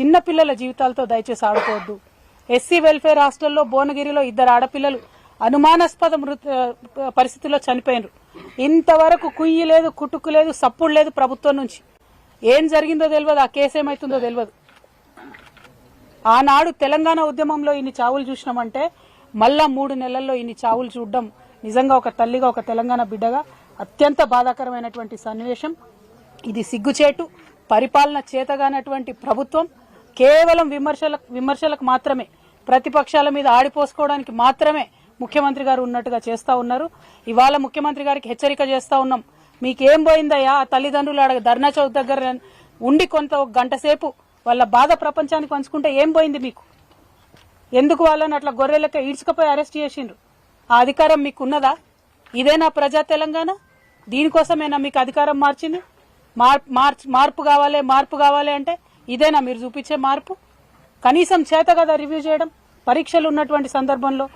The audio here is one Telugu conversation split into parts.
చిన్న పిల్లల జీవితాలతో దయచేసి ఆడుకోవద్దు. ఎస్సీ వెల్ఫేర్ హాస్టల్లో భువనగిరిలో ఇద్దరు ఆడపిల్లలు అనుమానాస్పద మృత పరిస్థితుల్లో చనిపోయినారు. ఇంతవరకు కుయ్యి లేదు కుటుకు లేదు సప్పుడు లేదు ప్రభుత్వం నుంచి. ఏం జరిగిందో తెలియదు ఆ కేసు ఏమైతుందో తెలియదు ఆనాడు తెలంగాణ ఉద్యమంలో ఇన్ని చావులు చూసినామంటే మళ్ళా మూడు నెలల్లో ఇన్ని చావులు చూడడం నిజంగా ఒక తల్లిగా ఒక తెలంగాణ బిడ్డగా అత్యంత బాధాకరమైనటువంటి సన్నివేశం. ఇది సిగ్గుచేటు పరిపాలన చేతగానటువంటి ప్రభుత్వం కేవలం విమర్శలకు విమర్శలకు మాత్రమే ప్రతిపక్షాల మీద ఆడిపోసుకోవడానికి మాత్రమే ముఖ్యమంత్రి గారు ఉన్నట్టుగా చేస్తా ఉన్నారు. ఇవాళ ముఖ్యమంత్రి గారికి హెచ్చరిక చేస్తా ఉన్నాం. మీకేం పోయిందయ్యా? ఆ తల్లిదండ్రులు అడగ ధర్నా చౌక్ దగ్గర ఉండి కొంత ఒక గంట సేపు వాళ్ళ బాధ ప్రపంచానికి పంచుకుంటే ఏం పోయింది మీకు? ఎందుకు వాళ్ళని అట్లా గొర్రెలక ఈడ్చుకపోయి అరెస్ట్ చేసిండ్రు? ఆ అధికారం మీకు ఉన్నదా ఇదేనా ప్రజా తెలంగాణ? దీనికోసమేనా మీకు అధికారం మార్చింది? మార్- మార్పు కావాలి మార్పు కావాలి అంటే ఇదేనా మీరు చూపించే మార్పు? కనీసం చేత కదా రివ్యూ చేయడం? పరీక్షలు ఉన్నటువంటి సందర్భంలో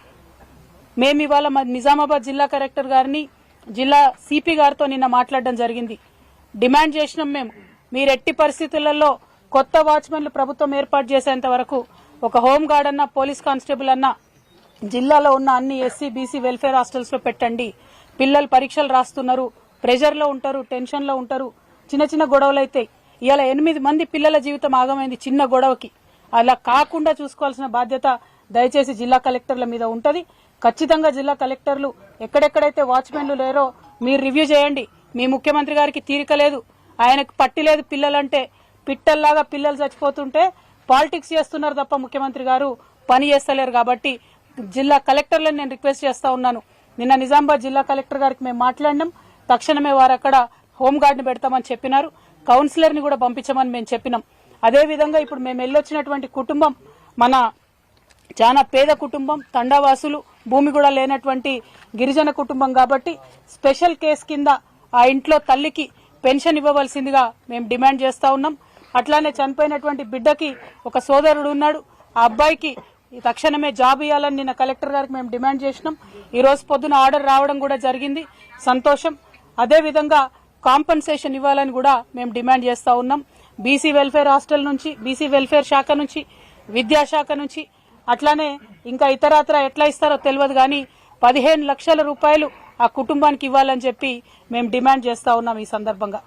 మేము ఇవాళ నిజామాబాద్ జిల్లా కలెక్టర్ గారిని జిల్లా సిపి గారితో నిన్న మాట్లాడడం జరిగింది. డిమాండ్ చేసినాం మేము. మీరు ఎట్టి పరిస్థితులలో కొత్త వాచ్మెన్లు ప్రభుత్వం ఏర్పాటు చేసేంత వరకు ఒక హోంగార్డ్ అన్న పోలీస్ కానిస్టేబుల్ అన్న జిల్లాలో ఉన్న అన్ని ఎస్సీ బీసీ వెల్ఫేర్ హాస్టల్స్లో పెట్టండి. పిల్లలు పరీక్షలు రాస్తున్నారు. ప్రెషర్లో ఉంటారు టెన్షన్లో ఉంటారు. చిన్న చిన్న గొడవలు అయితే ఇలా ఎనిమిది మంది పిల్లల జీవితం ఆగమైంది చిన్న గొడవకి. అలా కాకుండా చూసుకోవాల్సిన బాధ్యత దయచేసి జిల్లా కలెక్టర్ల మీద ఉంటది. ఖచ్చితంగా జిల్లా కలెక్టర్లు ఎక్కడెక్కడైతే వాచ్మెన్లు లేరో మీరు రివ్యూ చేయండి. మీ ముఖ్యమంత్రి గారికి తీరిక లేదు. ఆయనకు పట్టి లేదు పిల్లలంటే. పిట్టల్లాగా పిల్లలు చచ్చిపోతుంటే పాలిటిక్స్ చేస్తున్నారు తప్ప ముఖ్యమంత్రి గారు పని చేస్తలేరు కాబట్టి జిల్లా కలెక్టర్లను నేను రిక్వెస్ట్ చేస్తా ఉన్నాను. నిన్న నిజామాబాద్ జిల్లా కలెక్టర్ గారికి మేము మాట్లాడినాం. తక్షణమే వారు అక్కడ హోమ్ పెడతామని చెప్పినారు. కౌన్సిలర్ని కూడా పంపించమని మేము చెప్పినాం. అదేవిధంగా ఇప్పుడు మేము వెళ్ళొచ్చినటువంటి కుటుంబం మన చాలా పేద కుటుంబం తండావాసులు భూమి కూడా లేనటువంటి గిరిజన కుటుంబం కాబట్టి స్పెషల్ కేసు కింద ఆ ఇంట్లో తల్లికి పెన్షన్ ఇవ్వవలసిందిగా మేము డిమాండ్ చేస్తా ఉన్నాం. అట్లానే చనిపోయినటువంటి బిడ్డకి ఒక సోదరుడు ఉన్నాడు. ఆ అబ్బాయికి తక్షణమే జాబ్ ఇవ్వాలని నిన్న కలెక్టర్ గారికి మేము డిమాండ్ చేసినాం. ఈ రోజు పొద్దున ఆర్డర్ రావడం కూడా జరిగింది. సంతోషం. అదేవిధంగా కాంపన్సేషన్ ఇవ్వాలని కూడా మేము డిమాండ్ చేస్తా ఉన్నాం. బీసీ వెల్ఫేర్ హాస్టల్ నుంచి బీసీ వెల్ఫేర్ శాఖ నుంచి విద్యాశాఖ నుంచి అట్లానే ఇంకా ఇతరత్ర ఎట్లా ఇస్తారో తెలియదు కానీ పదిహేను లక్షల రూపాయలు ఆ కుటుంబానికి ఇవ్వాలని చెప్పి మేము డిమాండ్ చేస్తా ఉన్నాం ఈ సందర్భంగా.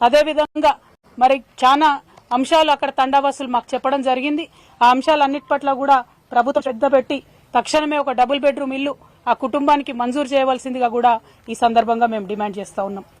అదేవిధంగా మరి చాలా అంశాలు అక్కడ తండావాసులు మాకు చెప్పడం జరిగింది. ఆ అంశాలన్నిటి పట్ల కూడా ప్రభుత్వం శ్రద్ధ పెట్టి తక్షణమే ఒక డబుల్ బెడ్రూమ్ ఇల్లు ఆ కుటుంబానికి మంజూరు చేయవలసిందిగా కూడా ఈ సందర్భంగా మేము డిమాండ్ చేస్తా ఉన్నాం.